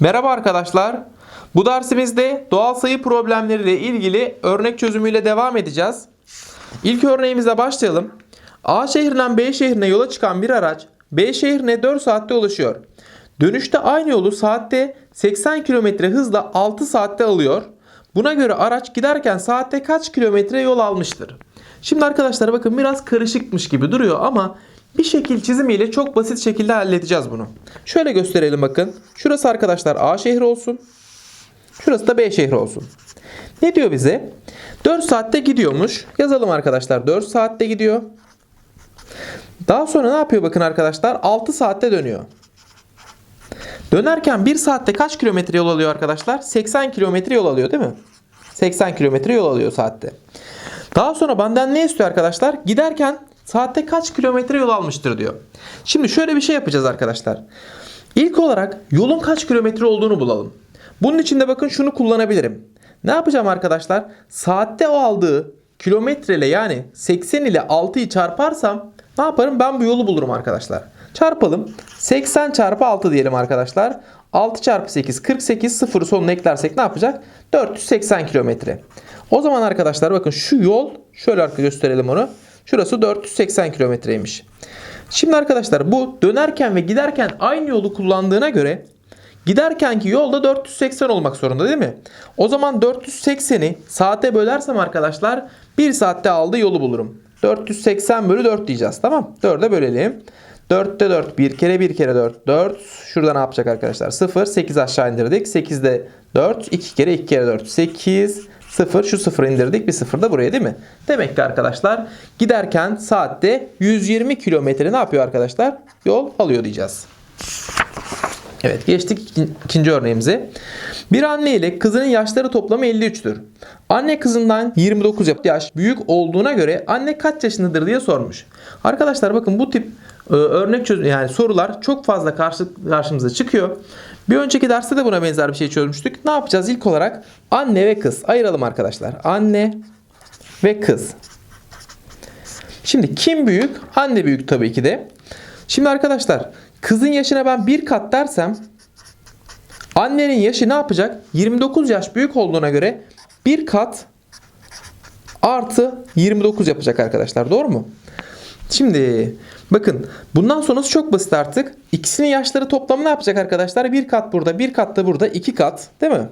Merhaba arkadaşlar. Bu dersimizde doğal sayı problemleriyle ilgili örnek çözümüyle devam edeceğiz. İlk örneğimize başlayalım. A şehrinden B şehrine yola çıkan bir araç B şehrine 4 saatte ulaşıyor. Dönüşte aynı yolu saatte 80 km hızla 6 saatte alıyor. Buna göre araç giderken saatte kaç kilometre yol almıştır? Şimdi arkadaşlar bakın biraz karışıkmış gibi duruyor ama bir şekil çizimiyle çok basit şekilde halledeceğiz bunu. Şöyle gösterelim bakın. Şurası arkadaşlar A şehri olsun. Şurası da B şehri olsun. Ne diyor bize? 4 saatte gidiyormuş. Yazalım arkadaşlar. 4 saatte gidiyor. Daha sonra ne yapıyor bakın arkadaşlar? 6 saatte dönüyor. Dönerken 1 saatte kaç kilometre yol alıyor arkadaşlar? 80 kilometre yol alıyor değil mi? 80 kilometre yol alıyor saatte. Daha sonra benden ne istiyor arkadaşlar? Giderken saatte kaç kilometre yol almıştır diyor. Şimdi şöyle bir şey yapacağız arkadaşlar. İlk olarak yolun kaç kilometre olduğunu bulalım. Bunun için de bakın şunu kullanabilirim. Ne yapacağım arkadaşlar? Saatte o aldığı kilometreyle yani 80 ile 6'yı çarparsam ne yaparım? Ben bu yolu bulurum arkadaşlar. Çarpalım. 80 çarpı 6 diyelim arkadaşlar. 6 çarpı 8 48 sıfırı sonuna eklersek ne yapacak? 480 kilometre. O zaman arkadaşlar bakın şu yol şöyle arka gösterelim onu. Şurası 480 kilometreymiş. Şimdi arkadaşlar bu dönerken ve giderken aynı yolu kullandığına göre giderkenki yolda 480 olmak zorunda değil mi? O zaman 480'i saate bölersem arkadaşlar 1 saatte aldığı yolu bulurum. 480 bölü 4 diyeceğiz tamam. 4'e bölelim. 4'te 4 bir kere bir kere 4 4. Şurada ne yapacak arkadaşlar? 0 8 aşağı indirdik. 8'de 4 2 kere 2 kere 4 8 0 şu 0 indirdik bir 0 da buraya değil mi? Demek ki arkadaşlar giderken saatte 120 kilometre ne yapıyor arkadaşlar? Yol alıyor diyeceğiz. Evet geçtik ikin- ikinci örneğimize. Bir anne ile kızının yaşları toplamı 53'tür. Anne kızından 29 yaş büyük olduğuna göre anne kaç yaşındadır diye sormuş. Arkadaşlar bakın bu tip e, örnek çözüm yani sorular çok fazla karşı, karşımıza çıkıyor. Bir önceki derste de buna benzer bir şey çözmüştük. Ne yapacağız ilk olarak? Anne ve kız. Ayıralım arkadaşlar. Anne ve kız. Şimdi kim büyük? Anne büyük tabii ki de. Şimdi arkadaşlar kızın yaşına ben bir kat dersem annenin yaşı ne yapacak? 29 yaş büyük olduğuna göre bir kat artı 29 yapacak arkadaşlar. Doğru mu? Şimdi bakın bundan sonrası çok basit artık. İkisinin yaşları toplamı ne yapacak arkadaşlar? Bir kat burada, bir kat da burada, iki kat değil mi?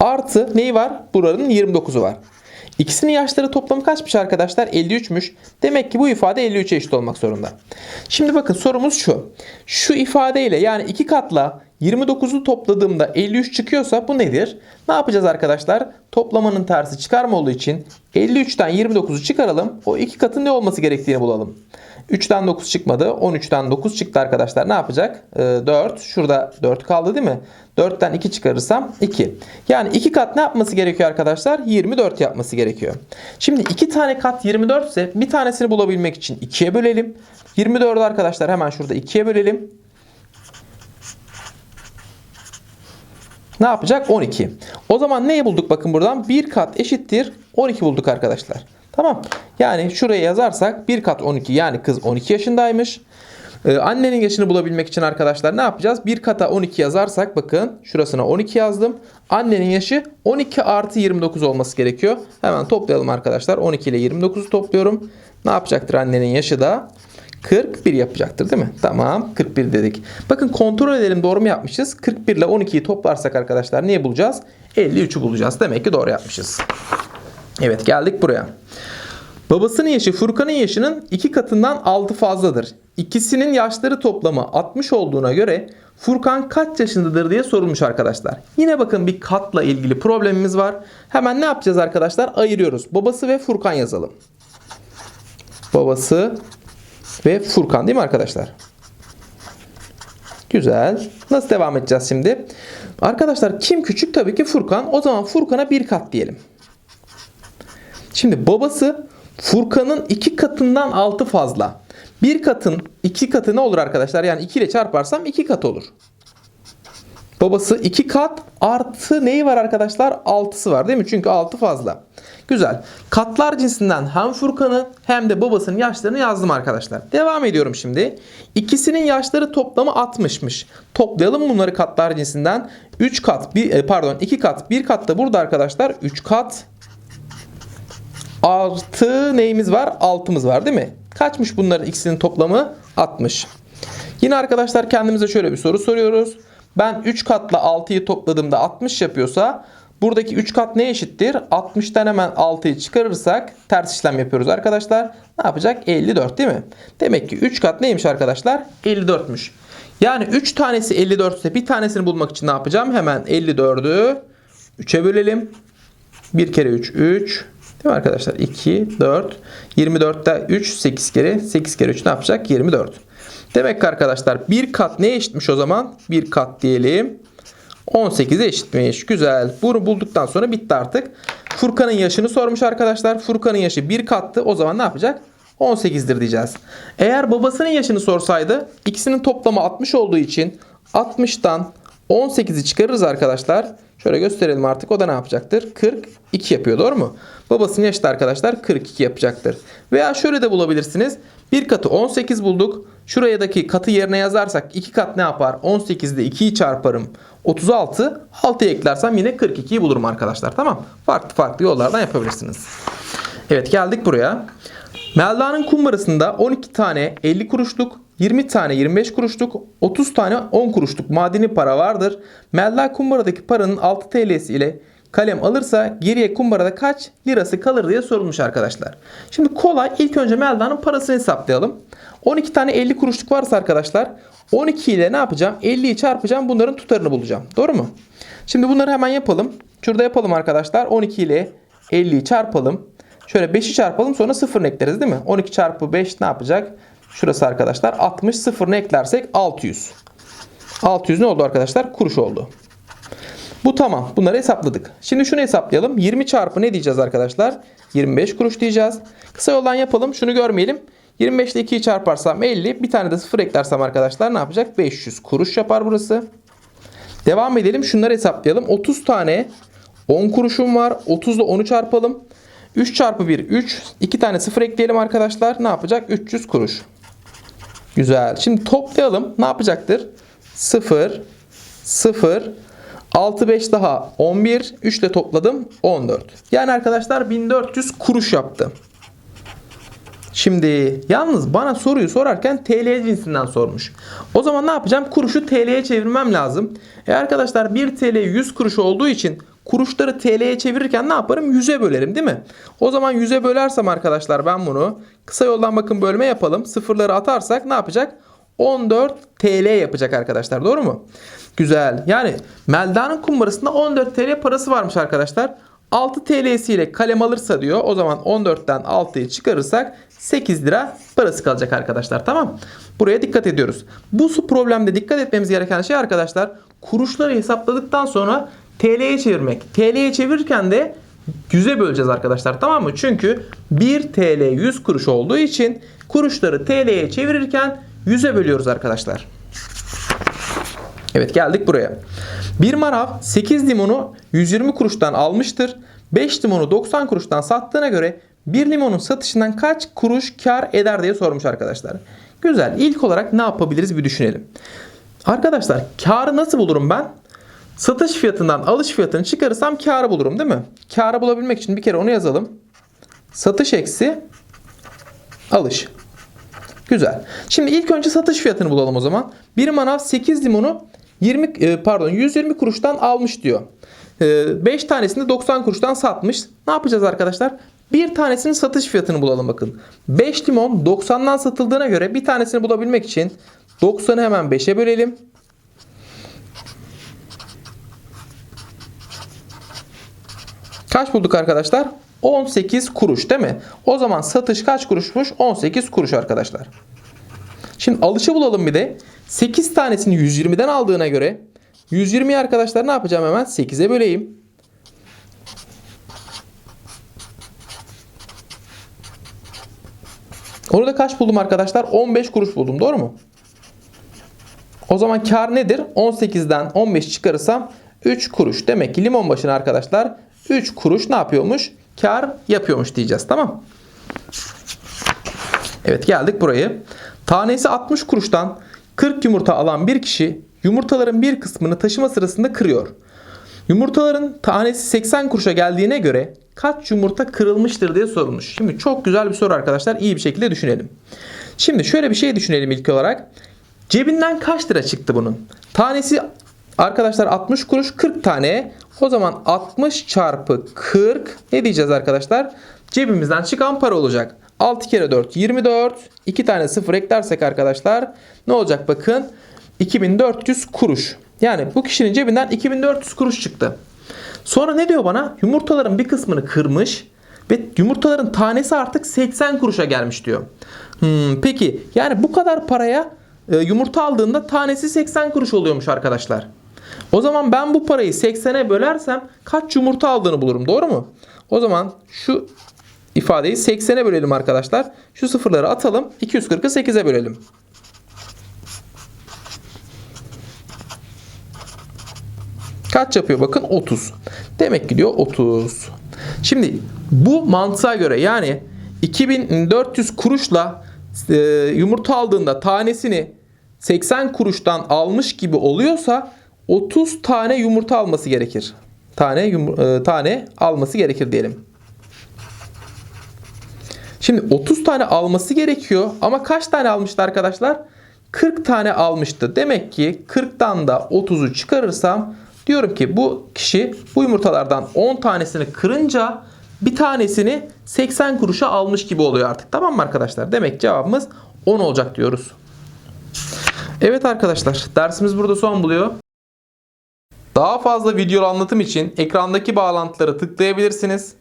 Artı neyi var? Buranın 29'u var. İkisinin yaşları toplamı kaçmış arkadaşlar? 53'müş. Demek ki bu ifade 53'e eşit olmak zorunda. Şimdi bakın sorumuz şu. Şu ifadeyle yani iki katla 29'u topladığımda 53 çıkıyorsa bu nedir? Ne yapacağız arkadaşlar? Toplamanın tersi çıkarma olduğu için 53'ten 29'u çıkaralım. O iki katın ne olması gerektiğini bulalım. 3'ten 9 çıkmadı. 13'ten 9 çıktı arkadaşlar. Ne yapacak? Ee, 4. Şurada 4 kaldı değil mi? 4'ten 2 çıkarırsam 2. Yani 2 kat ne yapması gerekiyor arkadaşlar? 24 yapması gerekiyor. Şimdi 2 tane kat 24 ise bir tanesini bulabilmek için 2'ye bölelim. 24'ü arkadaşlar hemen şurada 2'ye bölelim. Ne yapacak? 12. O zaman neyi bulduk bakın buradan? 1 kat eşittir 12 bulduk arkadaşlar. Tamam. Yani şuraya yazarsak 1 kat 12 yani kız 12 yaşındaymış. Ee, annenin yaşını bulabilmek için arkadaşlar ne yapacağız? 1 kata 12 yazarsak bakın şurasına 12 yazdım. Annenin yaşı 12 artı 29 olması gerekiyor. Hemen toplayalım arkadaşlar. 12 ile 29'u topluyorum. Ne yapacaktır annenin yaşı da? 41 yapacaktır değil mi? Tamam 41 dedik. Bakın kontrol edelim doğru mu yapmışız? 41 ile 12'yi toplarsak arkadaşlar neyi bulacağız? 53'ü bulacağız. Demek ki doğru yapmışız. Evet geldik buraya. Babasının yaşı Furkan'ın yaşının iki katından 6 fazladır. İkisinin yaşları toplamı 60 olduğuna göre Furkan kaç yaşındadır diye sorulmuş arkadaşlar. Yine bakın bir katla ilgili problemimiz var. Hemen ne yapacağız arkadaşlar? Ayırıyoruz. Babası ve Furkan yazalım. Babası ve Furkan değil mi arkadaşlar? Güzel. Nasıl devam edeceğiz şimdi? Arkadaşlar kim küçük? Tabii ki Furkan. O zaman Furkan'a bir kat diyelim. Şimdi babası Furkan'ın iki katından altı fazla. Bir katın iki katı ne olur arkadaşlar? Yani 2 ile çarparsam iki kat olur. Babası iki kat artı neyi var arkadaşlar? Altısı var değil mi? Çünkü altı fazla. Güzel. Katlar cinsinden hem Furkan'ı hem de babasının yaşlarını yazdım arkadaşlar. Devam ediyorum şimdi. İkisinin yaşları toplamı 60'mış. Toplayalım bunları katlar cinsinden. 3 kat, bir, e, pardon 2 kat, 1 kat da burada arkadaşlar. 3 kat artı neyimiz var? 6'mız var değil mi? Kaçmış bunların ikisinin toplamı? 60. Yine arkadaşlar kendimize şöyle bir soru soruyoruz. Ben 3 katla 6'yı topladığımda 60 yapıyorsa buradaki 3 kat ne eşittir? 60'tan hemen 6'yı çıkarırsak ters işlem yapıyoruz arkadaşlar. Ne yapacak? 54 değil mi? Demek ki 3 kat neymiş arkadaşlar? 54'müş. Yani 3 tanesi 54 ise bir tanesini bulmak için ne yapacağım? Hemen 54'ü 3'e bölelim. 1 kere 3 3 Değil mi arkadaşlar? 2, 4. 24'te 3, 8 kere. 8 kere 3 ne yapacak? 24. Demek ki arkadaşlar bir kat ne eşitmiş o zaman? Bir kat diyelim. 18'e eşitmiş. Güzel. Bunu bulduktan sonra bitti artık. Furkan'ın yaşını sormuş arkadaşlar. Furkan'ın yaşı bir kattı. O zaman ne yapacak? 18'dir diyeceğiz. Eğer babasının yaşını sorsaydı ikisinin toplamı 60 olduğu için 60'tan 18'i çıkarırız arkadaşlar. Şöyle gösterelim artık. O da ne yapacaktır? 42 yapıyor doğru mu? Babasının yaşı da arkadaşlar 42 yapacaktır. Veya şöyle de bulabilirsiniz. Bir katı 18 bulduk. Şuradaki katı yerine yazarsak 2 kat ne yapar? 18'de 2'yi çarparım. 36. 6'ya eklersem yine 42'yi bulurum arkadaşlar. Tamam. Farklı farklı yollardan yapabilirsiniz. Evet geldik buraya. Melda'nın kumbarasında 12 tane 50 kuruşluk, 20 tane 25 kuruşluk, 30 tane 10 kuruşluk madeni para vardır. Melda kumbaradaki paranın 6 TL'si ile kalem alırsa geriye kumbarada kaç lirası kalır diye sorulmuş arkadaşlar. Şimdi kolay ilk önce Melda'nın parasını hesaplayalım. 12 tane 50 kuruşluk varsa arkadaşlar 12 ile ne yapacağım? 50'yi çarpacağım bunların tutarını bulacağım. Doğru mu? Şimdi bunları hemen yapalım. Şurada yapalım arkadaşlar. 12 ile 50'yi çarpalım. Şöyle 5'i çarpalım sonra 0'ını ekleriz değil mi? 12 çarpı 5 ne yapacak? Şurası arkadaşlar 60 sıfırını eklersek 600. 600 ne oldu arkadaşlar? Kuruş oldu. Bu tamam. Bunları hesapladık. Şimdi şunu hesaplayalım. 20 çarpı ne diyeceğiz arkadaşlar? 25 kuruş diyeceğiz. Kısa yoldan yapalım. Şunu görmeyelim. 25 ile 2'yi çarparsam 50. Bir tane de 0 eklersem arkadaşlar ne yapacak? 500 kuruş yapar burası. Devam edelim. Şunları hesaplayalım. 30 tane 10 kuruşum var. 30 ile 10'u çarpalım. 3 çarpı 1 3. 2 tane 0 ekleyelim arkadaşlar. Ne yapacak? 300 kuruş. Güzel. Şimdi toplayalım. Ne yapacaktır? 0 0 6 5 daha 11. 3 ile topladım 14. Yani arkadaşlar 1400 kuruş yaptı. Şimdi yalnız bana soruyu sorarken TL cinsinden sormuş. O zaman ne yapacağım? Kuruşu TL'ye çevirmem lazım. E arkadaşlar 1 TL 100 kuruş olduğu için kuruşları TL'ye çevirirken ne yaparım? 100'e bölerim değil mi? O zaman 100'e bölersem arkadaşlar ben bunu kısa yoldan bakın bölme yapalım. Sıfırları atarsak ne yapacak? 14 TL yapacak arkadaşlar. Doğru mu? Güzel. Yani Melda'nın kumbarasında 14 TL parası varmış arkadaşlar. 6 TL'siyle kalem alırsa diyor. O zaman 14'ten 6'yı çıkarırsak 8 lira parası kalacak arkadaşlar. Tamam. Buraya dikkat ediyoruz. Bu su problemde dikkat etmemiz gereken şey arkadaşlar kuruşları hesapladıktan sonra TL'ye çevirmek. TL'ye çevirirken de 100'e böleceğiz arkadaşlar tamam mı? Çünkü 1 TL 100 kuruş olduğu için kuruşları TL'ye çevirirken 100'e bölüyoruz arkadaşlar. Evet geldik buraya. Bir manav 8 limonu 120 kuruştan almıştır. 5 limonu 90 kuruştan sattığına göre bir limonun satışından kaç kuruş kar eder diye sormuş arkadaşlar. Güzel. İlk olarak ne yapabiliriz bir düşünelim. Arkadaşlar karı nasıl bulurum ben? Satış fiyatından alış fiyatını çıkarırsam karı bulurum değil mi? Karı bulabilmek için bir kere onu yazalım. Satış eksi alış. Güzel. Şimdi ilk önce satış fiyatını bulalım o zaman. Bir manav 8 limonu 20 e, pardon 120 kuruştan almış diyor. 5 tanesini de 90 kuruştan satmış. Ne yapacağız arkadaşlar? Bir tanesinin satış fiyatını bulalım bakın. 5 limon 90'dan satıldığına göre bir tanesini bulabilmek için 90'ı hemen 5'e bölelim. Kaç bulduk arkadaşlar? 18 kuruş değil mi? O zaman satış kaç kuruşmuş? 18 kuruş arkadaşlar. Şimdi alışı bulalım bir de. 8 tanesini 120'den aldığına göre 120'yi arkadaşlar ne yapacağım hemen? 8'e böleyim. Onu da kaç buldum arkadaşlar? 15 kuruş buldum. Doğru mu? O zaman kar nedir? 18'den 15 çıkarırsam 3 kuruş. Demek ki limon başına arkadaşlar 3 kuruş ne yapıyormuş? kar yapıyormuş diyeceğiz. Tamam. Evet geldik burayı. Tanesi 60 kuruştan 40 yumurta alan bir kişi yumurtaların bir kısmını taşıma sırasında kırıyor. Yumurtaların tanesi 80 kuruşa geldiğine göre kaç yumurta kırılmıştır diye sorulmuş. Şimdi çok güzel bir soru arkadaşlar. İyi bir şekilde düşünelim. Şimdi şöyle bir şey düşünelim ilk olarak. Cebinden kaç lira çıktı bunun? Tanesi arkadaşlar 60 kuruş 40 tane. O zaman 60 çarpı 40 ne diyeceğiz arkadaşlar? Cebimizden çıkan para olacak. 6 kere 4 24. 2 tane sıfır eklersek arkadaşlar ne olacak bakın? 2400 kuruş. Yani bu kişinin cebinden 2400 kuruş çıktı. Sonra ne diyor bana? Yumurtaların bir kısmını kırmış ve yumurtaların tanesi artık 80 kuruşa gelmiş diyor. Hmm, peki yani bu kadar paraya e, yumurta aldığında tanesi 80 kuruş oluyormuş arkadaşlar. O zaman ben bu parayı 80'e bölersem kaç yumurta aldığını bulurum doğru mu? O zaman şu ifadeyi 80'e bölelim arkadaşlar. Şu sıfırları atalım 240'ı 8'e bölelim. Kaç yapıyor bakın 30. Demek ki diyor 30. Şimdi bu mantığa göre yani 2400 kuruşla e, yumurta aldığında tanesini 80 kuruştan almış gibi oluyorsa 30 tane yumurta alması gerekir. Tane yumur- e, tane alması gerekir diyelim. Şimdi 30 tane alması gerekiyor ama kaç tane almıştı arkadaşlar? 40 tane almıştı. Demek ki 40'tan da 30'u çıkarırsam diyorum ki bu kişi bu yumurtalardan 10 tanesini kırınca bir tanesini 80 kuruşa almış gibi oluyor artık. Tamam mı arkadaşlar? Demek cevabımız 10 olacak diyoruz. Evet arkadaşlar dersimiz burada son buluyor. Daha fazla video anlatım için ekrandaki bağlantıları tıklayabilirsiniz.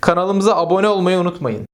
Kanalımıza abone olmayı unutmayın.